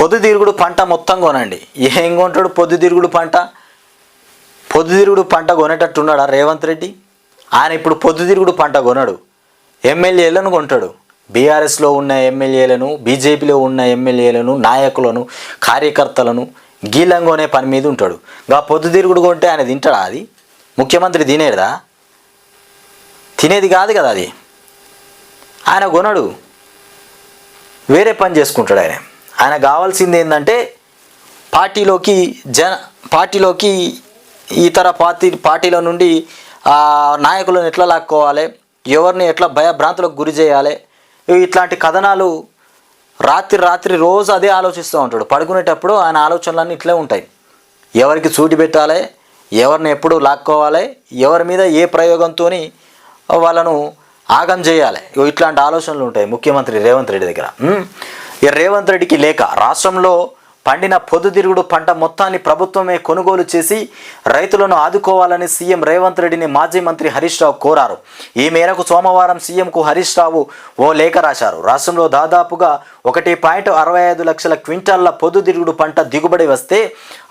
పొద్దుతిరుగుడు పంట మొత్తం కొనండి. ఏం కొంటాడు పొద్దుతిరుగుడు పంట? పొద్దుతిరుగుడు పంట కొనేటట్టున్నాడా రేవంత్ రెడ్డి? ఆయన ఇప్పుడు పొద్దుతిరుగుడు పంట కొనడు. ఎమ్మెల్యేలను కొంటాడు. బీఆర్ఎస్లో ఉన్న ఎమ్మెల్యేలను బీజేపీలో ఉన్న ఎమ్మెల్యేలను నాయకులను కార్యకర్తలను గీలంగోనే పని మీద ఉంటాడు. గా పొద్దుతిరుగుడు కొంటే ఆయన తింటాడా అది? ముఖ్యమంత్రి తినేదా? తినేది కాదు కదా అది. ఆయన కొనడు. వేరే పని చేసుకుంటాడు ఆయన. ఆయన కావాల్సింది ఏంటంటే పార్టీలోకి జన పార్టీలోకి ఇతర పార్టీ పార్టీల నుండి నాయకులను ఎట్లా లాక్కోవాలి ఎవరిని ఎట్లా భయభ్రాంతులకు గురి చేయాలి ఇట్లాంటి కథనాలు రాత్రి రాత్రి రోజు అదే ఆలోచిస్తూ ఉంటాడు. పడుకునేటప్పుడు ఆయన ఆలోచనలన్నీ ఇట్లే ఉంటాయి. ఎవరికి చూటి పెట్టాలి ఎవరిని ఎప్పుడు లాక్కోవాలి ఎవరి మీద ఏ ప్రయోగంతోని వాళ్ళను ఆగం చేయాలి. ఇట్లాంటి ఆలోచనలు ఉంటాయి ముఖ్యమంత్రి రేవంత్ రెడ్డి దగ్గర. రేవంత్ రెడ్డికి లేక రాష్ట్రంలో పండిన పొద్దుతిరుగుడు పంట మొత్తాన్ని ప్రభుత్వమే కొనుగోలు చేసి రైతులను ఆదుకోవాలని సీఎం రేవంత్ రెడ్డిని మాజీ మంత్రి హరీష్ రావు కోరారు. ఈ మేరకు సోమవారం సీఎంకు హరీష్ రావు ఓ లేఖ రాశారు. రాష్ట్రంలో దాదాపుగా ఒకటి పాయింట్ అరవై ఐదు లక్షల క్వింటాళ్ళ పొద్దుతిరుగుడు పంట దిగుబడి వస్తే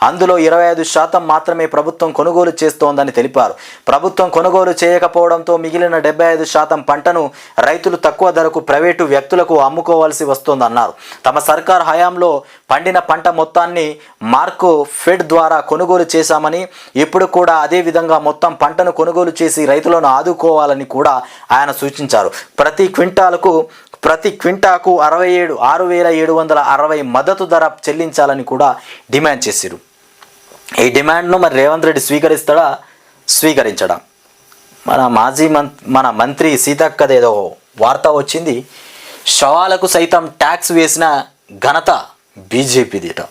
అందులో ఇరవై ఐదు శాతం మాత్రమే ప్రభుత్వం కొనుగోలు చేస్తోందని తెలిపారు. ప్రభుత్వం కొనుగోలు చేయకపోవడంతో మిగిలిన డెబ్బై ఐదు శాతం పంటను రైతులు తక్కువ ధరకు ప్రైవేటు వ్యక్తులకు అమ్ముకోవాల్సి వస్తోందన్నారు. తమ సర్కార్ హయాంలో పండిన పంట మొత్తాన్ని మార్కు ఫెడ్ ద్వారా కొనుగోలు చేశామని ఇప్పుడు కూడా అదే విధంగా మొత్తం పంటను కొనుగోలు చేసి రైతులను ఆదుకోవాలని కూడా ఆయన సూచించారు. ప్రతి క్వింటాలకు ప్రతి క్వింటాకు అరవై ఏడు ఆరు వేల ఏడు వందల అరవై మద్దతు ధర చెల్లించాలని కూడా డిమాండ్ చేశారు ఈ డిమాండ్ను మరి రేవంత్ రెడ్డి స్వీకరిస్తాడా? స్వీకరించడం? మన మాజీ మం మన మంత్రి సీతక్కదేదో వార్త వచ్చింది. శవాలకు సైతం ట్యాక్స్ వేసిన ఘనత బీజేపీదిట